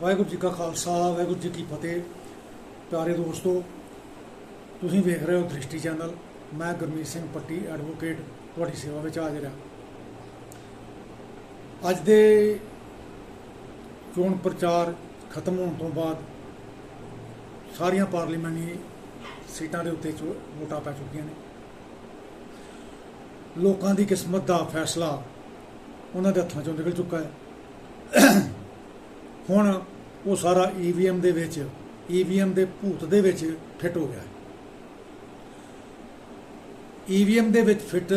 ਵਾਹਿਗੁਰੂ ਜੀ ਕਾ ਖਾਲਸਾ, ਵਾਹਿਗੁਰੂ ਜੀ ਕੀ ਫਤਿਹ। ਪਿਆਰੇ ਦੋਸਤੋ, ਤੁਸੀਂ ਵੇਖ ਰਹੇ ਹੋ ਦ੍ਰਿਸ਼ਟੀ ਚੈਨਲ। ਮੈਂ ਗੁਰਮੀਤ ਸਿੰਘ ਪੱਟੀ ਐਡਵੋਕੇਟ ਤੁਹਾਡੀ ਸੇਵਾ ਵਿੱਚ ਹਾਜ਼ਰ ਹਾਂ। ਅੱਜ ਦੇ ਚੋਣ ਪ੍ਰਚਾਰ ਖਤਮ ਹੋਣ ਤੋਂ ਬਾਅਦ ਸਾਰੀਆਂ ਪਾਰਲੀਮਾਨੀ ਸੀਟਾਂ ਦੇ ਉੱਤੇ ਚੋ- ਵੋਟਾਂ ਪੈ ਚੁੱਕੀਆਂ ਨੇ। ਲੋਕਾਂ ਦੀ ਕਿਸਮਤ ਦਾ ਫੈਸਲਾ ਉਹਨਾਂ ਦੇ ਹੱਥਾਂ ਚੋਂ ਨਿਕਲ ਚੁੱਕਾ ਹੈ। ਹੁਣ ਉਹ ਸਾਰਾ ਈਵੀਐਮ ਦੇ ਵਿੱਚ ਈਵੀਐਮ ਦੇ ਭੂਤ ਦੇ ਵਿੱਚ ਫਿੱਟ ਹੋ ਗਿਆ। ਈਵੀਐਮ ਦੇ ਵਿੱਚ ਫਿੱਟ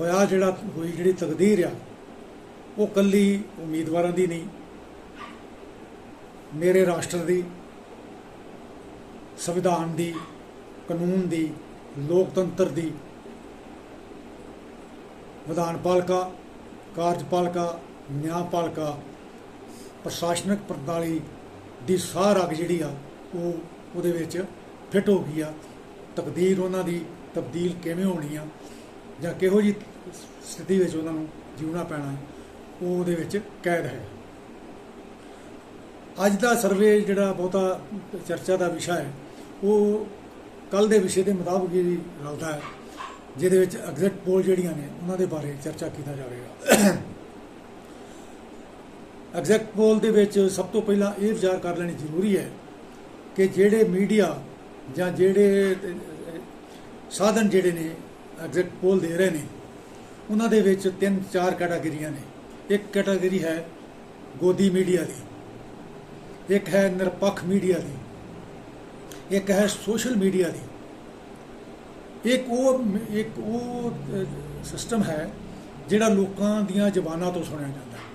ਹੋਇਆ ਜਿਹੜਾ, ਹੋਈ ਜਿਹੜੀ ਤਕਦੀਰ ਆ, ਉਹ ਕੱਲੀ ਉਮੀਦਵਾਰਾਂ ਦੀ ਨਹੀਂ, ਮੇਰੇ ਰਾਸ਼ਟਰ ਦੀ, ਸੰਵਿਧਾਨ ਦੀ, ਕਾਨੂੰਨ ਦੀ, ਲੋਕਤੰਤਰ ਦੀ, ਵਿਧਾਨ ਪਾਲਿਕਾ, ਕਾਰਜਪਾਲਿਕਾ ਨਿਆਂਪਾਲਿਕਾ ਪ੍ਰਸ਼ਾਸਨਿਕ ਪ੍ਰਣਾਲੀ ਦੀ ਸਾਰ ਅੱਗ ਜਿਹੜੀ ਆ, ਉਹ ਉਹਦੇ ਵਿੱਚ ਫਿੱਟ ਹੋ ਗਈ ਆ। ਤਕਦੀਰ ਉਹਨਾਂ ਦੀ ਤਬਦੀਲ ਕਿਵੇਂ ਹੋਣੀ ਆ ਜਾਂ ਕਿਹੋ ਜੀ ਸਥਿਤੀ ਵਿੱਚ ਉਹਨਾਂ ਨੂੰ ਜਿਉਣਾ ਪੈਣਾ ਉਹ ਉਹਦੇ ਵਿੱਚ ਕੈਦ ਹੈ। ਅੱਜ ਦਾ ਸਰਵੇ ਜਿਹੜਾ ਬਹੁਤਾ ਚਰਚਾ ਦਾ ਵਿਸ਼ਾ ਹੈ, ਉਹ ਕੱਲ ਦੇ ਵਿਸ਼ੇ ਦੇ ਮੁਤਾਬਕ ਹੀ ਰਲਦਾ ਹੈ, ਜਿਹਦੇ ਵਿੱਚ ਐਗਜ਼ਿਟ ਪੋਲ ਜਿਹੜੀਆਂ ਨੇ, ਉਹਨਾਂ ਦੇ ਬਾਰੇ ਚਰਚਾ ਕੀਤਾ ਜਾਵੇਗਾ। ਐਗਜ਼ੈਕਟ ਪੋਲ ਦੇ ਵਿੱਚ ਸਭ ਤੋਂ ਪਹਿਲਾਂ ਇਹ ਵਿਚਾਰ ਕਰ ਲੈਣੀ ਜ਼ਰੂਰੀ ਹੈ ਕਿ ਜਿਹੜੇ ਮੀਡੀਆ ਜਾਂ ਜਿਹੜੇ ਸਾਧਨ ਜਿਹੜੇ ਨੇ ਐਗਜ਼ੈਕਟ ਪੋਲ ਦੇ ਰਹੇ ਨੇ, ਉਹਨਾਂ ਦੇ ਵਿੱਚ ਤਿੰਨ ਚਾਰ ਕੈਟਾਗਰੀਆਂ ਨੇ। ਇੱਕ ਕੈਟਾਗਰੀ ਹੈ ਗੋਦੀ ਮੀਡੀਆ ਦੀ, ਇੱਕ ਹੈ ਨਿਰਪੱਖ ਮੀਡੀਆ ਦੀ, ਇੱਕ ਹੈ ਸੋਸ਼ਲ ਮੀਡੀਆ ਦੀ। ਇੱਕ ਉਹ ਇੱਕ ਉਹ ਸਿਸਟਮ ਹੈ ਜਿਹੜਾ ਲੋਕਾਂ ਦੀਆਂ ਜ਼ਬਾਨਾਂ ਤੋਂ ਸੁਣਿਆ ਜਾਂਦਾ। ਹੈ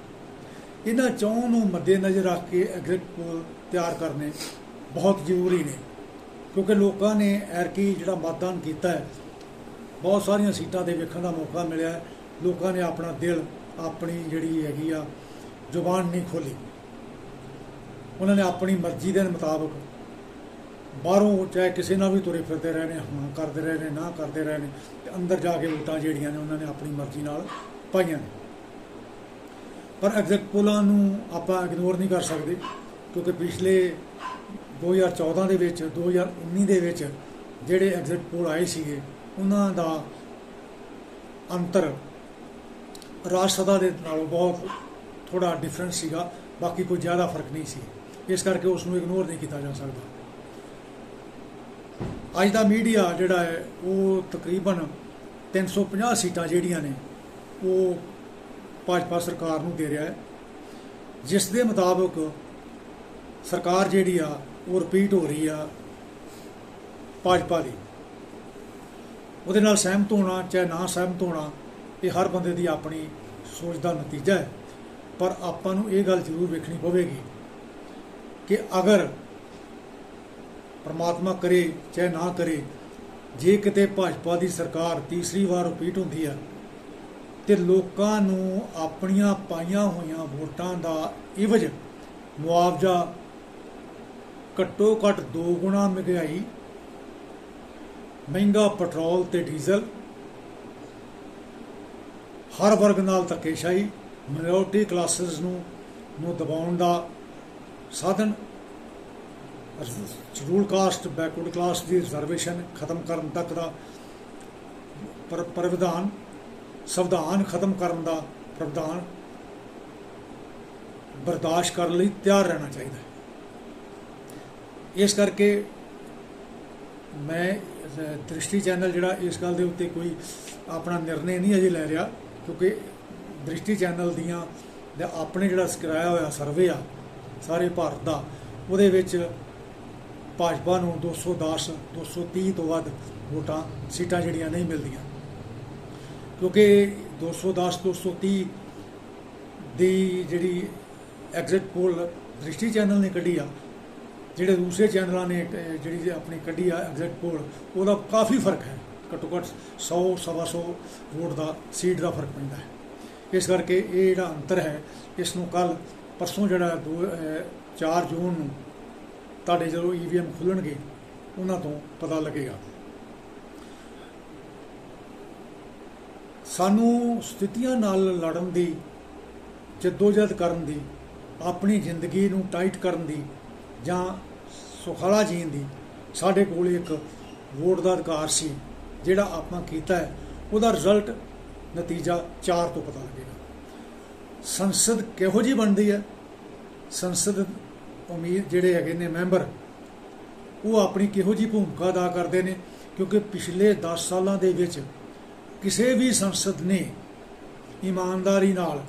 ਇਹਨਾਂ ਚੌਂ ਨੂੰ ਮੱਦੇਨਜ਼ਰ ਰੱਖ ਕੇ ਐਗਜ਼ਿਟ ਪੋਲ ਤਿਆਰ ਕਰਨੇ ਬਹੁਤ ਜ਼ਰੂਰੀ ਨੇ, ਕਿਉਂਕਿ ਲੋਕਾਂ ਨੇ ਐਰਕੀ ਜਿਹੜਾ ਮਤਦਾਨ ਕੀਤਾ ਹੈ, ਬਹੁਤ ਸਾਰੀਆਂ ਸੀਟਾਂ ਤੇ ਵੇਖਣ ਦਾ ਮੌਕਾ ਮਿਲਿਆ ਹੈ। ਲੋਕਾਂ ਨੇ ਆਪਣਾ ਦਿਲ, ਆਪਣੀ ਜਿਹੜੀ ਹੈਗੀ ਆ, ਜ਼ੁਬਾਨ ਨਹੀਂ ਖੋਲੀ ਉਹਨਾਂ ਨੇ ਆਪਣੀ ਮਰਜ਼ੀ ਦੇ ਮੁਤਾਬਕ ਬਾਹਰੋਂ ਚਾਹੇ ਕਿਸੇ ਨਾਲ ਵੀ ਤੁਰੇ ਫਿਰਦੇ ਰਹੇ ਨੇ, ਹਾਂ ਕਰਦੇ ਰਹੇ ਨੇ, ਨਾ ਕਰਦੇ ਰਹੇ ਨੇ, ਤੇ ਅੰਦਰ ਜਾ ਕੇ ਵੋਟਾਂ ਜਿਹੜੀਆਂ ਨੇ, ਉਹਨਾਂ ਨੇ ਆਪਣੀ ਮਰਜ਼ੀ ਨਾਲ ਪਾਈਆਂ ਨੇ। ਪਰ ਐਗਜ਼ੈਕਟ ਪੋਲਾਂ ਨੂੰ ਆਪਾਂ ਇਗਨੋਰ ਨਹੀਂ ਕਰ ਸਕਦੇ, ਕਿਉਂਕਿ ਪਿਛਲੇ 2014 ਦੇ ਵਿੱਚ 2019 ਦੇ ਵਿੱਚ ਜਿਹੜੇ ਐਗਜ਼ਿਟ ਪੋਲ ਆਏ ਸੀਗੇ, ਉਹਨਾਂ ਦਾ ਅੰਤਰ ਰਾਜ ਸਭਾ ਦੇ ਨਾਲੋਂ ਬਹੁਤ ਥੋੜਾ ਡਿਫਰੈਂਸ ਸੀਗਾ, ਬਾਕੀ ਕੋਈ ਜ਼ਿਆਦਾ ਫ਼ਰਕ ਨਹੀਂ ਸੀ। ਇਸ ਕਰਕੇ ਉਸ ਨੂੰ ਇਗਨੋਰ ਨਹੀਂ ਕੀਤਾ ਜਾ ਸਕਦਾ। ਅੱਜ ਦਾ ਮੀਡੀਆ ਜਿਹੜਾ ਹੈ, ਉਹ ਤਕਰੀਬਨ 350 ਸੀਟਾਂ ਜਿਹੜੀਆਂ ਨੇ, ਉਹ ਭਾਜਪਾ ਸਰਕਾਰ ਨੂੰ ਦੇ ਰਿਹਾ ਹੈ, ਜਿਸ ਦੇ ਮੁਤਾਬਕ ਸਰਕਾਰ ਜਿਹੜੀ ਆ, ਉਹ ਰਿਪੀਟ ਹੋ ਰਹੀ ਆ ਭਾਜਪਾ ਦੀ। ਉਹਦੇ ਨਾਲ ਸਹਿਮਤ ਹੋਣਾ, ਚਾਹੇ ਨਾ ਸਹਿਮਤ ਹੋਣਾ, ਇਹ ਹਰ ਬੰਦੇ ਦੀ ਆਪਣੀ ਸੋਚ ਦਾ ਨਤੀਜਾ ਹੈ। ਪਰ ਆਪਾਂ ਨੂੰ ਇਹ ਗੱਲ ਜ਼ਰੂਰ ਵੇਖਣੀ ਪਵੇਗੀ ਕਿ ਅਗਰ ਪਰਮਾਤਮਾ ਕਰੇ, ਚਾਹੇ ਨਾ ਕਰੇ, ਜੇ ਕਿਤੇ ਭਾਜਪਾ ਦੀ ਸਰਕਾਰ ਤੀਸਰੀ ਵਾਰ ਰਿਪੀਟ ਹੁੰਦੀ ਆ ਤੇ ਲੋਕਾਂ ਨੂੰ ਆਪਣੀਆਂ ਪਾਈਆਂ ਹੋਈਆਂ ਵੋਟਾਂ ਦਾ ਇਵਜ ਮੁਆਵਜ਼ਾ ਘੱਟੋ ਘੱਟ ਦੋ ਗੁਣਾ ਮਹਿੰਗਾਈ, ਮਹਿੰਗਾ ਪੈਟਰੋਲ ਤੇ ਡੀਜ਼ਲ, ਹਰ ਵਰਗ ਨਾਲ ਧੱਕੇਸ਼ਾਹੀ ਮਿਨੋਰਟੀ ਕਲਾਸਿਸ ਨੂੰ ਨੂੰ ਦਬਾਉਣ ਦਾ ਸਾਧਨ ਸ਼ਡਿਊਲ ਕਾਸਟ, ਬੈਕਵਰਡ ਕਲਾਸ ਦੀ ਰਿਜ਼ਰਵੇਸ਼ਨ ਖਤਮ ਕਰਨ ਤੱਕ ਦਾ ਪਰ ਪ੍ਰਵਿਧਾਨ ਸੰਵਿਧਾਨ ਖਤਮ ਕਰਨ ਦਾ ਪ੍ਰਵਧਾਨ ਬਰਦਾਸ਼ਤ ਕਰਨ ਲਈ ਤਿਆਰ ਰਹਿਣਾ ਚਾਹੀਦਾ ਹੈ। ਇਸ ਕਰਕੇ ਮੈਂ ਦ੍ਰਿਸ਼ਟੀ ਚੈਨਲ ਜਿਹੜਾ ਇਸ ਗੱਲ ਦੇ ਉੱਤੇ ਕੋਈ ਆਪਣਾ ਨਿਰਣੇ ਨਹੀਂ ਅਜੇ ਲੈ ਰਿਹਾ, ਕਿਉਂਕਿ ਦ੍ਰਿਸ਼ਟੀ ਚੈਨਲ ਦੀਆਂ ਦਾ ਆਪਣੇ ਜਿਹੜਾ ਕਰਾਇਆ ਹੋਇਆ ਸਰਵੇ ਆ, ਸਾਰੇ ਭਾਰਤ ਦਾ, ਉਹਦੇ ਵਿੱਚ ਭਾਜਪਾ ਨੂੰ 210 230 ਤੋਂ ਵੱਧ ਵੋਟਾਂ, ਸੀਟਾਂ ਜਿਹੜੀਆਂ ਨਹੀਂ ਮਿਲਦੀਆਂ। ਕਿਉਂਕਿ 210 230 ਦੀ ਜਿਹੜੀ ਐਗਜ਼ਿਟ ਪੋਲ ਦ੍ਰਿਸ਼ਟੀ ਚੈਨਲ ਨੇ ਕੱਢੀ ਆ ਜਿਹੜੇ ਦੂਸਰੇ ਚੈਨਲਾਂ ਨੇ ਜਿਹੜੀ ਆਪਣੀ ਕੱਢੀ ਆ ਐਗਜ਼ਿਟ ਪੋਲ ਉਹਦਾ ਕਾਫੀ ਫ਼ਰਕ ਹੈ। ਘੱਟੋ ਘੱਟ 100 ਸਵਾ 100 ਵੋਟ ਦਾ ਸੀਟ ਦਾ ਫ਼ਰਕ ਪੈਂਦਾ ਹੈ। ਇਸ ਕਰਕੇ ਇਹ ਜਿਹੜਾ ਅੰਤਰ ਹੈ ਇਸ ਨੂੰ ਕੱਲ ਪਰਸੋਂ ਜਿਹੜਾ ਦੋ ਅਹ, 4 ਜੂਨ ਨੂੰ ਤੁਹਾਡੇ ਜਦੋਂ ਈਵੀਐਮ ਖੁੱਲਣਗੇ ਉਹਨਾਂ ਤੋਂ ਪਤਾ ਲੱਗੇਗਾ। ਸਾਨੂੰ ਸਥਿਤੀਆਂ ਨਾਲ ਲੜਨ ਦੀ, ਜਦੋਜਹਿਦ ਕਰਨ ਦੀ, ਆਪਣੀ ਜ਼ਿੰਦਗੀ ਨੂੰ ਟਾਈਟ ਕਰਨ ਦੀ ਜਾਂ ਸੁਖਾਲਾ ਜੀਣ ਦੀ, ਸਾਡੇ ਕੋਲ ਇੱਕ ਵੋਟ ਦਾ ਅਧਿਕਾਰ ਸੀ, ਜਿਹੜਾ ਆਪਾਂ ਕੀਤਾ ਹੈ। ਉਹਦਾ ਰਿਜ਼ਲਟ ਨਤੀਜਾ 4 ਤੋਂ ਪਤਾ ਲੱਗੇਗਾ। ਸੰਸਦ ਕਿਹੋ ਜੀ ਬਣਦੀ ਹੈ? ਸੰਸਦ ਉਮੀਦ ਜਿਹੜੇ ਹੈਗੇ ਨੇ ਮੈਂਬਰ, ਉਹ ਆਪਣੀ ਕਿਹੋ ਜੀ ਭੂਮਿਕਾ ਅਦਾ ਕਰਦੇ ਨੇ? ਕਿਉਂਕਿ ਪਿਛਲੇ 10 ਸਾਲਾਂ ਦੇ ਵਿੱਚ ਕਿਸੇ ਵੀ ਸੰਸਦ ਨੇ ਇਮਾਨਦਾਰੀ ਨਾਲ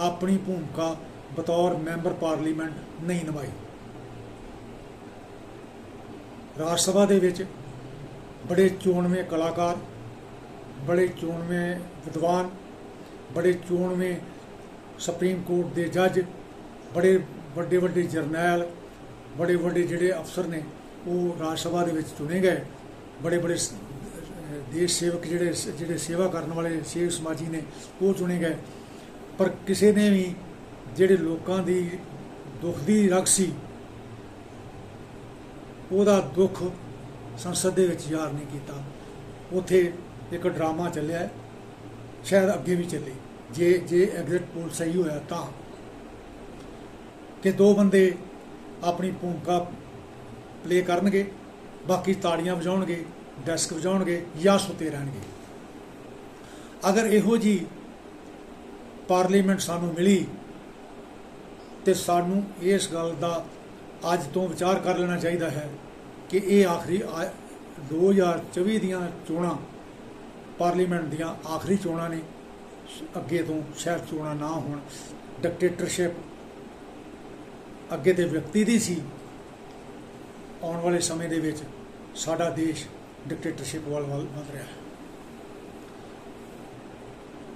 ਆਪਣੀ ਭੂਮਿਕਾ ਬਤੌਰ ਮੈਂਬਰ ਪਾਰਲੀਮੈਂਟ ਨਹੀਂ ਨਿਭਾਈ। ਰਾਜ ਸਭਾ ਦੇ ਵਿੱਚ ਬੜੇ ਚੋਣਵੇਂ ਕਲਾਕਾਰ, ਬੜੇ ਚੋਣਵੇਂ ਵਿਦਵਾਨ, ਬੜੇ ਚੋਣਵੇਂ ਸੁਪਰੀਮ ਕੋਰਟ ਦੇ ਜੱਜ, ਬੜੇ ਵੱਡੇ ਵੱਡੇ ਜਰਨੈਲ, ਬੜੇ ਵੱਡੇ ਜਿਹੜੇ ਅਫਸਰ ਨੇ, ਉਹ ਰਾਜ ਸਭਾ ਦੇ ਵਿੱਚ ਚੁਣੇ ਗਏ। ਬੜੇ ਬੜੇ ਦੇਸ਼ ਸੇਵਕ ਜਿਹੜੇ ਜਿਹੜੇ ਸੇਵਾ ਕਰਨ ਵਾਲੇ ਸੇਵ ਸਮਾਜੀ ਨੇ, ਉਹ ਚੁਣੇ ਗਏ। ਪਰ ਕਿਸੇ ਨੇ ਵੀ ਜਿਹੜੇ ਲੋਕਾਂ ਦੀ ਦੁੱਖ ਦੀ ਰਗ ਸੀ, ਉਹਦਾ ਦੁੱਖ ਸੰਸਦ ਦੇ ਵਿੱਚ ਜ਼ਾਹਰ ਨਹੀਂ ਕੀਤਾ। ਉਥੇ ਇੱਕ ਡਰਾਮਾ ਚੱਲਿਆ, ਸ਼ਾਇਦ ਅੱਗੇ ਵੀ ਚੱਲੇ। ਜੇ ਜੇ ਐਗਜ਼ਿਟ ਪੋਲ ਸਹੀ ਹੋਇਆ ਤਾਂ। ਕਿ ਦੋ ਬੰਦੇ ਆਪਣੀ ਭੂਮਿਕਾ ਪਲੇ ਕਰਨਗੇ, ਬਾਕੀ ਤਾੜੀਆਂ ਵਜਾਉਣਗੇ ਡੈਸਕ ਵਜਾਉਣਗੇ ਜਾਂ ਸੁੱਤੇ ਰਹਿਣਗੇ। ਅਗਰ ਇਹੋ ਜੀ ਪਾਰਲੀਮੈਂਟ ਸਾਨੂੰ ਮਿਲੀ ਤੇ ਸਾਨੂੰ ਇਸ ਗੱਲ ਦਾ ਅੱਜ ਤੋਂ ਵਿਚਾਰ ਕਰ ਲੈਣਾ ਚਾਹੀਦਾ ਹੈ ਕਿ ਇਹ ਆਖਰੀ ਆ- 2024 ਦੀਆਂ ਚੋਣਾਂ, ਪਾਰਲੀਮੈਂਟ ਦੀਆਂ ਆਖਰੀ ਚੋਣਾਂ ਨੇ, ਅੱਗੇ ਤੋਂ ਸ਼ਾਇਦ ਚੋਣਾਂ ਨਾ ਹੋਣ। ਡਿਕਟੇਟਰਸ਼ਿਪ ਅੱਗੇ ਤੇ ਵਿਅਕਤੀ ਦੀ ਸੀ। ਆਉਣ ਵਾਲੇ ਸਮੇਂ ਦੇ ਵਿੱਚ ਸਾਡਾ ਦੇਸ਼ ਡਿਕਟੇਟਰਸ਼ਿਪ ਵੱਲ ਵੱਲ ਵਧ ਰਿਹਾ ਹੈ।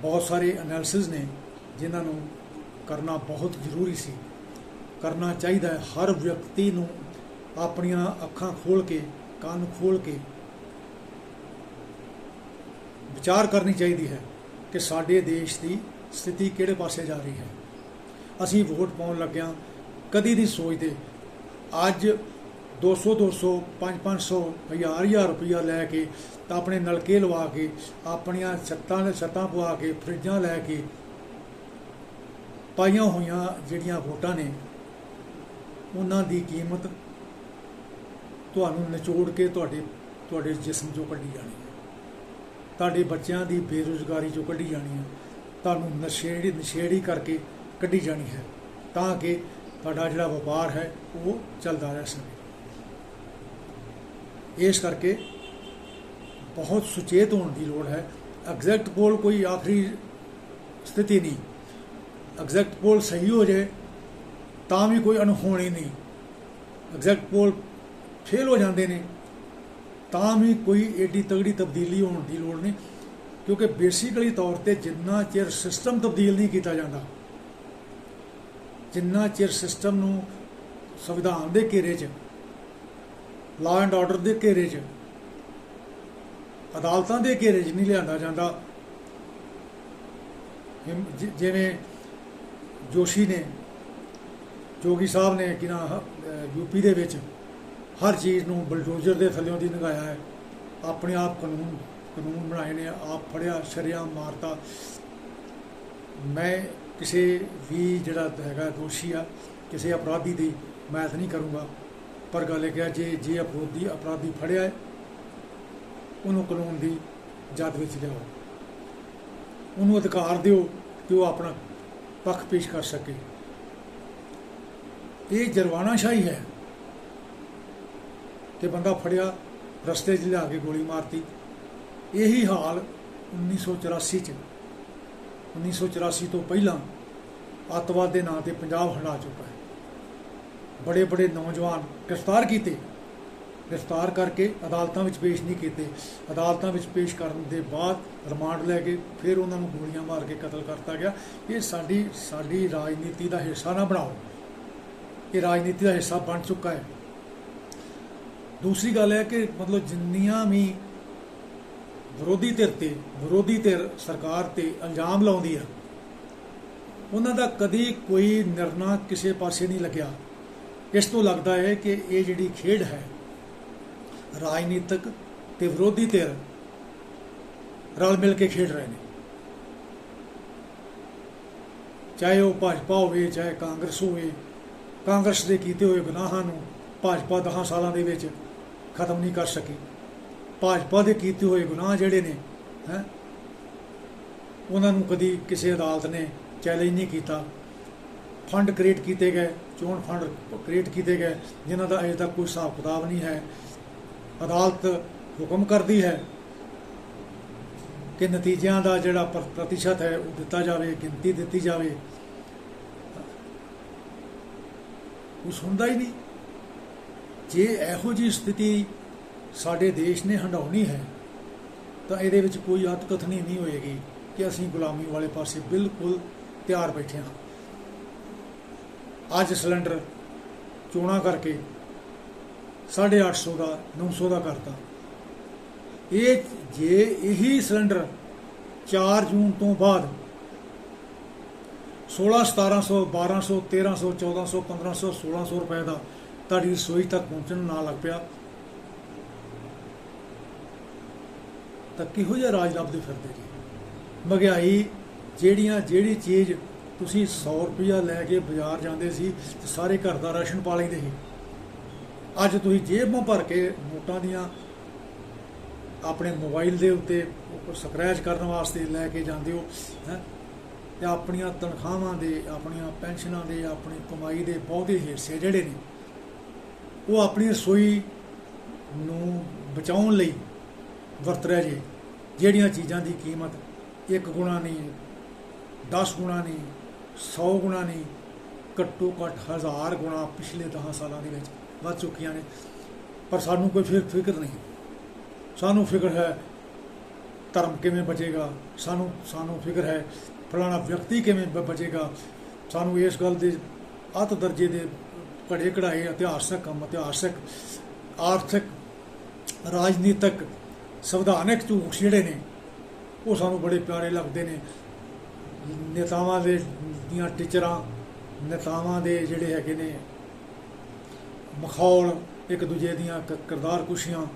ਬਹੁਤ ਸਾਰੇ ਐਨਾਲਿਸਿਸ ਨੇ ਜਿਨ੍ਹਾਂ ਨੂੰ ਕਰਨਾ ਬਹੁਤ ਜ਼ਰੂਰੀ ਸੀ। ਕਰਨਾ ਚਾਹੀਦਾ ਹੈ ਹਰ ਵਿਅਕਤੀ ਨੂੰ ਆਪਣੀਆਂ ਅੱਖਾਂ ਖੋਲ ਕੇ, ਕੰਨ ਖੋਲ ਕੇ ਵਿਚਾਰ ਕਰਨੀ ਚਾਹੀਦੀ ਹੈ ਕਿ ਸਾਡੇ ਦੇਸ਼ ਦੀ ਸਥਿਤੀ ਕਿਹੜੇ ਪਾਸੇ ਜਾ ਰਹੀ ਹੈ। ਅਸੀਂ ਵੋਟ ਪਾਉਣ ਲੱਗਿਆਂ ਕਦੀ ਨਹੀਂ ਸੋਚਦੇ। ਅੱਜ 200 200 5 500 ਹਜ਼ਾਰ ਹਜ਼ਾਰ ਰੁਪਇਆ ਲੈ ਕੇ ਤਾਂ ਆਪਣੇ ਨਲਕੇ ਲਵਾ ਕੇ, ਆਪਣੀਆਂ ਛੱਤਾਂ ਦੇ ਛੱਤਾਂ ਪਵਾ ਕੇ, ਫਰਿੱਜਾਂ ਲੈ ਕੇ ਪਾਈਆਂ ਹੋਈਆਂ ਜਿਹੜੀਆਂ ਵੋਟਾਂ ਨੇ, ਉਹਨਾਂ ਦੀ ਕੀਮਤ ਤੁਹਾਨੂੰ ਨਿਚੋੜ ਕੇ ਤੁਹਾਡੇ ਤੁਹਾਡੇ ਜਿਸਮ ਚੋਂ ਕੱਢੀ ਜਾਣੀ ਹੈ। ਤੁਹਾਡੇ ਬੱਚਿਆਂ ਦੀ ਬੇਰੁਜ਼ਗਾਰੀ ਚੋਂ ਕੱਢੀ ਜਾਣੀ ਹੈ। ਤੁਹਾਨੂੰ ਨਸ਼ੇੜੀ ਨਸ਼ੇੜੀ ਕਰਕੇ ਕੱਢੀ ਜਾਣੀ ਹੈ ਤਾਂ ਕਿ ਤੁਹਾਡਾ ਜਿਹੜਾ ਵਪਾਰ ਹੈ ਉਹ ਚੱਲਦਾ ਰਹਿ ਸਕੇ। ਇਸ ਕਰਕੇ ਬਹੁਤ ਸੁਚੇਤ ਹੋਣ ਦੀ ਲੋੜ ਹੈ। ਐਗਜ਼ੈਕਟ ਪੋਲ ਕੋਈ ਆਖਰੀ ਸਥਿਤੀ ਨਹੀਂ। ਐਗਜ਼ੈਕਟ ਪੋਲ ਸਹੀ ਹੋ ਜਾਏ, ਤਾਂ ਵੀ ਕੋਈ ਅਣਹੋਣੀ ਨਹੀਂ। ਐਗਜ਼ੈਕਟ ਪੋਲ ਫੇਲ ਹੋ ਜਾਂਦੇ ਨੇ, ਤਾਂ ਵੀ ਕੋਈ ਏਡੀ ਤਗੜੀ ਤਬਦੀਲੀ ਹੋਣ ਦੀ ਲੋੜ ਨਹੀਂ। ਕਿਉਂਕਿ ਬੇਸਿਕਲੀ ਤੌਰ ਤੇ ਜਿੰਨਾ ਚਿਰ ਸਿਸਟਮ ਤਬਦੀਲ ਨਹੀਂ ਕੀਤਾ ਜਾਂਦਾ, ਜਿੰਨਾ ਚਿਰ ਸਿਸਟਮ ਨੂੰ ਸੰਵਿਧਾਨ ਦੇ ਘੇਰੇ 'ਚ ਲਾਅ ਐਂਡ ਆਰਡਰ ਦੇ ਘੇਰੇ 'ਚ। ਅਦਾਲਤਾਂ ਦੇ ਘੇਰੇ 'ਚ ਨਹੀਂ ਲਿਆਂਦਾ ਜਾਂਦਾ। ਜਿਵੇਂ ਜੋਸ਼ੀ ਨੇ, ਜੋਗੀ ਸਾਹਿਬ ਨੇ ਕਿ ਨਾ ਯੂਪੀ ਦੇ ਵਿੱਚ ਹਰ ਚੀਜ਼ ਨੂੰ ਬਲਡੋਜ਼ਰ ਦੇ ਥੱਲਿਓਂ ਦੀ ਲੰਘਾਇਆ ਹੈ। ਆਪਣੇ ਆਪ ਕਾਨੂੰਨ ਕਾਨੂੰਨ ਬਣਾਏ ਨੇ, ਆਪ ਫੜਿਆ ਸ਼ਰਿਆ ਮਾਰਤਾ। ਮੈਂ ਕਿਸੇ ਵੀ ਜਿਹੜਾ ਹੈਗਾ ਦੋਸ਼ੀ ਆ, ਕਿਸੇ ਅਪਰਾਧੀ ਦੀ ਮੈਥ ਨਹੀਂ ਕਰੂੰਗਾ। ਪਰ ਗੱਲ ਇਹ ਜੇ ਜੇ ਅਪਰਾਧੀ ਅਪਰਾਧੀ ਫੜਿਆ ਹੈ, ਉਹਨੂੰ ਕਾਨੂੰਨ ਦੀ ਜਦ ਵਿੱਚ ਲਿਆਓ। ਉਹਨੂੰ ਅਧਿਕਾਰ ਦਿਓ ਕਿ ਉਹ ਆਪਣਾ ਪੱਖ ਪੇਸ਼ ਕਰ ਸਕੇ। ਇਹ ਜਰਵਾਨਾਸ਼ਾਹੀ ਹੈ ਕਿ ਬੰਦਾ ਫੜਿਆ, ਰਸਤੇ 'ਚ ਲਿਆ ਕੇ ਗੋਲੀ ਮਾਰਤੀ। ਇਹੀ ਹਾਲ 1984 ਚ। 1984 ਤੋਂ ਪਹਿਲਾਂ ਅੱਤਵਾਦ ਦੇ ਨਾਂ ਤੇ ਪੰਜਾਬ ਹੰਡਾ ਚੁੱਕਾ ਹੈ। ਬੜੇ ਬੜੇ ਨੌਜਵਾਨ ਗ੍ਰਿਫਤਾਰ ਕੀਤੇ। ਗ੍ਰਿਫਤਾਰ ਕਰਕੇ ਅਦਾਲਤਾਂ ਵਿੱਚ ਪੇਸ਼ ਨਹੀਂ ਕੀਤੇ। ਅਦਾਲਤਾਂ ਵਿੱਚ ਪੇਸ਼ ਕਰਨ ਦੇ ਬਾਅਦ ਰਿਮਾਂਡ ਲੈ ਕੇ ਫਿਰ ਉਹਨਾਂ ਨੂੰ ਗੋਲੀਆਂ ਮਾਰ ਕੇ ਕਤਲ ਕਰਤਾ ਗਿਆ। ਇਹ ਸਾਡੀ ਸਾਡੀ ਰਾਜਨੀਤੀ ਦਾ ਹਿੱਸਾ ਨਾ ਬਣਾਓ। ਇਹ ਰਾਜਨੀਤੀ ਦਾ ਹਿੱਸਾ ਬਣ ਚੁੱਕਾ ਹੈ। ਦੂਸਰੀ ਗੱਲ ਹੈ ਕਿ ਮਤਲਬ ਜਿੰਨੀਆਂ ਵੀ ਵਿਰੋਧੀ ਧਿਰ ਤੇ, ਵਿਰੋਧੀ ਧਿਰ ਸਰਕਾਰ ਤੇ ਇਲਜ਼ਾਮ ਲਾਉਂਦੀ ਆ ਉਹਨਾਂ ਦਾ ਕਦੀ ਕੋਈ ਨਿਰਣਾ ਕਿਸੇ ਪਾਸੇ ਨਹੀਂ ਲੱਗਿਆ। ਇਸ ਤੋਂ ਲੱਗਦਾ ਹੈ ਕਿ ਇਹ ਜਿਹੜੀ ਖੇਡ ਹੈ, ਰਾਜਨੀਤਿਕ ਤੇ ਵਿਰੋਧੀ ਧਿਰ ਰਲ ਮਿਲ ਕੇ ਖੇਡ ਰਹੇ ਨੇ। ਚਾਹੇ ਉਹ ਭਾਜਪਾ ਹੋਵੇ, ਚਾਹੇ ਕਾਂਗਰਸ ਹੋਵੇ, ਕਾਂਗਰਸ ਦੇ ਕੀਤੇ ਹੋਏ ਗੁਨਾਹਾਂ ਨੂੰ ਭਾਜਪਾ 10 ਸਾਲਾਂ ਦੇ ਵਿੱਚ ਖਤਮ ਨਹੀਂ ਕਰ ਸਕੀ। ਭਾਜਪਾ ਦੇ ਕੀਤੇ ਹੋਏ ਗੁਨਾਹ ਜਿਹੜੇ ਨੇ, ਹੈ, ਉਹਨਾਂ ਨੂੰ ਕਦੀ ਕਿਸੇ ਅਦਾਲਤ ਨੇ ਚੈਲੰਜ ਨਹੀਂ ਕੀਤਾ। ਫੰਡ ਕ੍ਰੀਏਟ ਕੀਤੇ ਗਏ, ਚੋਣ ਫੰਡ ਕ੍ਰੀਏਟ ਕੀਤੇ ਗਏ, ਜਿਨ੍ਹਾਂ ਦਾ ਅਜੇ ਤੱਕ ਕੋਈ ਹਿਸਾਬ ਕਿਤਾਬ ਨਹੀਂ ਹੈ। ਅਦਾਲਤ ਹੁਕਮ ਕਰਦੀ ਹੈ ਕਿ ਨਤੀਜਿਆਂ ਦਾ ਜਿਹੜਾ ਪ੍ਰ- ਪ੍ਰਤੀਸ਼ਤ ਹੈ, ਉਹ ਦਿੱਤਾ ਜਾਵੇ, ਗਿਣਤੀ ਦਿੱਤੀ ਜਾਵੇ। ਉਹ ਹੁੰਦਾ ਹੀ ਨਹੀਂ। ਜੇ ਇਹੋ ਜੀ ਸਥਿਤੀ ਸਾਡੇ ਦੇਸ਼ ਨੇ ਹੰਡਾਉਣੀ ਹੈ, ਤਾਂ ਇਹਦੇ ਵਿੱਚ ਕੋਈ ਅਤਕਥਨੀ ਨਹੀਂ ਹੋਏਗੀ ਕਿ ਅਸੀਂ ਗੁਲਾਮੀ ਵਾਲੇ ਪਾਸੇ ਬਿਲਕੁਲ ਤਿਆਰ ਬੈਠੇ ਹਾਂ। ਅੱਜ ਸਿਲੰਡਰ ਚੋਣਾ ਕਰਕੇ 850 ਦਾ 900 ਦਾ ਕਰਤਾ। ਇਹ ਜੇ ਇਹੀ ਸਿਲੰਡਰ 4 ਜੂਨ ਤੋਂ ਬਾਅਦ 16 1700 1200 1300 1400 1500 1600 ਰੁਪਏ ਦਾ ਤੁਹਾਡੀ ਰਸੋਈ ਤੱਕ ਪਹੁੰਚਣ ਨਾ ਲੱਗ ਪਿਆ। ਤਾਂ ਕਿਹੋ ਜਿਹਾ ਰਾਜ ਲੱਭਦੇ ਫਿਰਦੇ ਜੀ? ਮਹਿੰਗਾਈ, ਜਿਹੜੀਆਂ, ਜਿਹੜੀ ਚੀਜ਼ ਤੁਸੀਂ 100 ਰੁਪਇਆ ਲੈ ਕੇ ਬਾਜ਼ਾਰ ਜਾਂਦੇ ਸੀ ਤੇ ਸਾਰੇ ਘਰ ਦਾ ਰਾਸ਼ਨ ਪਾ ਲੈਂਦੇ ਸੀ। ਅੱਜ ਤੁਸੀਂ ਜੇਬਾਂ ਭਰ ਕੇ ਨੋਟਾਂ ਦੀਆਂ ਆਪਣੇ ਮੋਬਾਈਲ ਦੇ ਉੱਤੇ ਸਕ੍ਰੈਚ ਕਰਨ ਵਾਸਤੇ ਲੈ ਕੇ ਜਾਂਦੇ ਹੋ, ਹੈ? ਤੇ ਆਪਣੀਆਂ ਤਨਖਾਹਾਂ ਦੇ, ਆਪਣੀਆਂ ਪੈਨਸ਼ਨਾਂ ਦੇ, ਆਪਣੀ ਕਮਾਈ ਦੇ ਬਹੁਤੇ ਹਿੱਸੇ ਜਿਹੜੇ ਨੇ, ਉਹ ਆਪਣੀ ਰਸੋਈ ਨੂੰ ਬਚਾਉਣ ਲਈ ਵਰਤ ਰਿਹਾ ਜੀ। ਜਿਹੜੀਆਂ ਚੀਜ਼ਾਂ ਦੀ ਕੀਮਤ ਇੱਕ ਗੁਣਾ ਨਹੀਂ 10 ਗੁਣਾ ਨਹੀਂ 100 ਗੁਣਾ ਨਹੀਂ, ਘੱਟੋ ਘੱਟ ਹਜ਼ਾਰ ਗੁਣਾ ਪਿਛਲੇ 10 ਸਾਲਾਂ ਦੇ ਵਿੱਚ ਵੱਧ ਚੁੱਕੀਆਂ ਨੇ। ਪਰ ਸਾਨੂੰ ਕੋਈ ਫਿ- ਫਿਕਰ ਨਹੀਂ। ਸਾਨੂੰ ਫਿਕਰ ਹੈ ਧਰਮ ਕਿਵੇਂ ਬਚੇਗਾ। ਸਾਨੂੰ ਸਾਨੂੰ ਫਿਕਰ ਹੈ ਫਲਾਣਾ ਵਿਅਕਤੀ ਕਿਵੇਂ ਬ- ਬਚੇਗਾ। ਸਾਨੂੰ ਇਸ ਗੱਲ ਦੇ ਅਤ ਦਰਜੇ ਦੇ ਘੜੇ ਕਢਾਏ, ਇਤਿਹਾਸਕ ਕੰਮ, ਇਤਿਹਾਸਕ, ਆਰਥਿਕ, ਰਾਜਨੀਤਿਕ, ਸੰਵਿਧਾਨਕ ਝੂਠ ਜਿਹੜੇ ਨੇ, ਉਹ ਸਾਨੂੰ ਬੜੇ ਪਿਆਰੇ ਲੱਗਦੇ ਨੇ। ਨੇਤਾਵਾਂ ਦੇ ਦੀਆਂ ਟੀਚਰਾਂ, ਨੇਤਾਵਾਂ ਦੇ ਜਿਹੜੇ ਹੈਗੇ ਨੇ, ਮਖੌਲ, ਇੱਕ ਦੂਜੇ ਦੀਆਂ ਕਿਰਦਾਰ ਕੁਸ਼ੀਆਂ,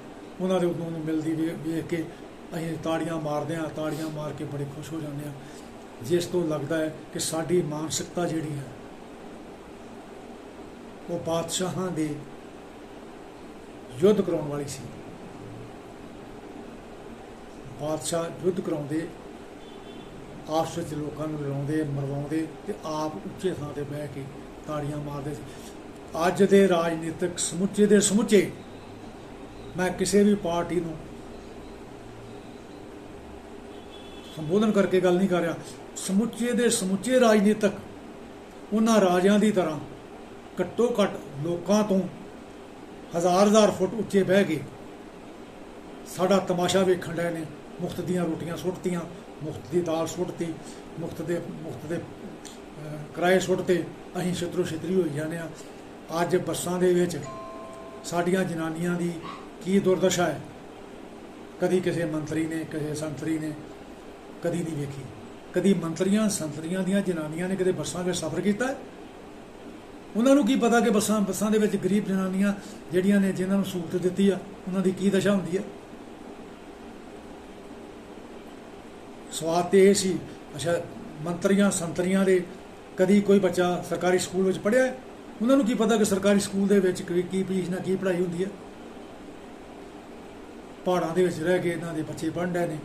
ਉਹਨਾਂ ਦੇ ਉਦੋਂ ਨੂੰ ਮਿਲਦੀ ਵੇ- ਵੇਖ ਕੇ ਅਸੀਂ ਤਾੜੀਆਂ ਮਾਰਦੇ ਹਾਂ, ਤਾੜੀਆਂ ਮਾਰ ਕੇ ਬੜੇ ਖੁਸ਼ ਹੋ ਜਾਂਦੇ ਹਾਂ। ਜਿਸ ਤੋਂ ਲੱਗਦਾ ਹੈ ਕਿ ਸਾਡੀ ਮਾਨਸਿਕਤਾ ਜਿਹੜੀ ਹੈ, ਉਹ ਬਾਦਸ਼ਾਹਾਂ ਦੇ ਯੁੱਧ ਕਰਾਉਣ ਵਾਲੀ ਸੀ। ਬਾਦਸ਼ਾਹ ਯੁੱਧ ਕਰਾਉਂਦੇ ਆਪਸ ਵਿੱਚ ਲੋਕਾਂ ਨੂੰ ਲੜਾਉਂਦੇ ਮਰਵਾਉਂਦੇ ਤੇ ਆਪ ਉੱਚੇ ਥਾਂ ਤੇ ਬਹਿ ਕੇ ਤਾੜੀਆਂ ਮਾਰਦੇ ਸੀ। ਅੱਜ ਦੇ ਰਾਜਨੀਤਿਕ ਸਮੁੱਚੇ ਦੇ ਸਮੁੱਚੇ ਮੈਂ ਕਿਸੇ ਵੀ ਪਾਰਟੀ ਨੂੰ ਸੰਬੋਧਨ ਕਰਕੇ ਗੱਲ ਨਹੀਂ ਕਰ ਰਿਹਾ। ਸਮੁੱਚੇ ਦੇ ਸਮੁੱਚੇ ਰਾਜਨੀਤਿਕ ਉਹਨਾਂ ਰਾਜਿਆਂ ਦੀ ਤਰ੍ਹਾਂ ਘੱਟੋ ਘੱਟ ਲੋਕਾਂ ਤੋਂ ਹਜ਼ਾਰ ਹਜ਼ਾਰ ਫੁੱਟ ਉੱਚੇ ਬਹਿ ਕੇ ਸਾਡਾ ਤਮਾਸ਼ਾ ਵੇਖਣ ਡਏ ਨੇ, ਮੁਫਤ ਦੀਆਂ ਰੋਟੀਆਂ ਸੁੱਟਤੀਆਂ ਮੁਫਤ ਦੀ ਦਾਲ ਸੁੱਟਤੀ ਮੁਫਤ ਦੇ ਮੁਫਤ ਦੇ ਅਹ, ਕਿਰਾਏ ਸੁੱਟਤੇ ਅਸੀਂ ਛਿੱਤਰੋ ਛਿੱਤਰੀ ਹੋਈ ਜਾਂਦੇ ਆ ਅੱਜ ਬੱਸਾਂ ਦੇ ਵਿੱਚ ਸਾਡੀਆਂ ਜਨਾਨੀਆਂ ਦੀ ਕੀ ਦੁਰਦਸ਼ਾ ਹੈ? ਕਦੀ ਕਿਸੇ ਮੰਤਰੀ ਨੇ ਕਿਸੇ ਸੰਤਰੀ ਨੇ ਕਦੀ ਨਹੀਂ ਵੇਖੀ। ਕਦੀ ਮੰਤਰੀਆਂ ਸੰਤਰੀਆਂ ਦੀਆਂ ਜਨਾਨੀਆਂ ਨੇ ਕਦੇ ਬੱਸਾਂ ਵਿੱਚ ਸਫ਼ਰ ਕੀਤਾ? ਉਹਨਾਂ ਨੂੰ ਕੀ ਪਤਾ ਕਿ ਬੱਸਾਂ ਬੱਸਾਂ ਦੇ ਵਿੱਚ ਗਰੀਬ ਜਨਾਨੀਆਂ ਜਿਹੜੀਆਂ ਨੇ ਜਿਨ੍ਹਾਂ ਨੂੰ ਸਹੂਲਤ ਦਿੱਤੀ ਆ ਉਹਨਾਂ ਦੀ ਕੀ ਦਸ਼ਾ ਹੁੰਦੀ ਹੈ ਸਵਾਦ ਤੇ ਇਹ ਸੀ। ਅੱਛਾ, ਮੰਤਰੀਆਂ, ਸੰਤਰੀਆਂ ਦੇ ਕਦੀ ਕੋਈ ਬੱਚਾ ਸਰਕਾਰੀ ਸਕੂਲ ਵਿੱਚ ਪੜ੍ਹਿਆ ਹੈ? ਉਹਨਾਂ ਨੂੰ ਕੀ ਪਤਾ ਕਿ ਸਰਕਾਰੀ ਸਕੂਲ ਦੇ ਵਿੱਚ ਕੀ ਕੀ ਫੀਸ ਨਾਲ ਕੀ ਪੜ੍ਹਾਈ ਹੁੰਦੀ ਹੈ? ਪਹਾੜਾਂ ਦੇ ਵਿੱਚ ਰਹਿ ਕੇ ਇਹਨਾਂ ਦੇ ਬੱਚੇ ਪੜ੍ਹ ਰਹੇ ਨੇ।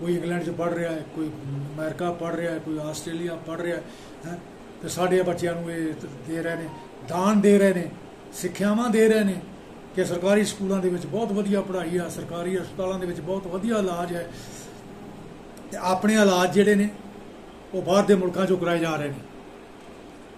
ਕੋਈ ਇੰਗਲੈਂਡ 'ਚ ਪੜ੍ਹ ਰਿਹਾ ਹੈ, ਕੋਈ ਅਮਰੀਕਾ ਪੜ੍ਹ ਰਿਹਾ ਹੈ, ਕੋਈ ਆਸਟ੍ਰੇਲੀਆ ਪੜ੍ਹ ਰਿਹਾ ਹੈ, ਹੈਂ। ਤੇ ਸਾਡੇ ਬੱਚਿਆਂ ਨੂੰ ਇਹ ਦੇ ਰਹੇ ਨੇ, ਦਾਨ ਦੇ ਰਹੇ ਨੇ, ਸਿੱਖਿਆਵਾਂ ਦੇ ਰਹੇ ਨੇ ਕਿ ਸਰਕਾਰੀ ਸਕੂਲਾਂ ਦੇ ਵਿੱਚ ਬਹੁਤ ਵਧੀਆ ਪੜ੍ਹਾਈ ਆ, ਸਰਕਾਰੀ ਹਸਪਤਾਲਾਂ ਦੇ ਵਿੱਚ ਬਹੁਤ ਵਧੀਆ ਇਲਾਜ ਹੈ। ਤੇ ਆਪਣੇ ਇਲਾਜ ਜਿਹੜੇ ਨੇ ਉਹ ਬਾਹਰ ਦੇ ਮੁਲਕਾਂ 'ਚੋਂ ਕਰਾਏ ਜਾ ਰਹੇ ਨੇ।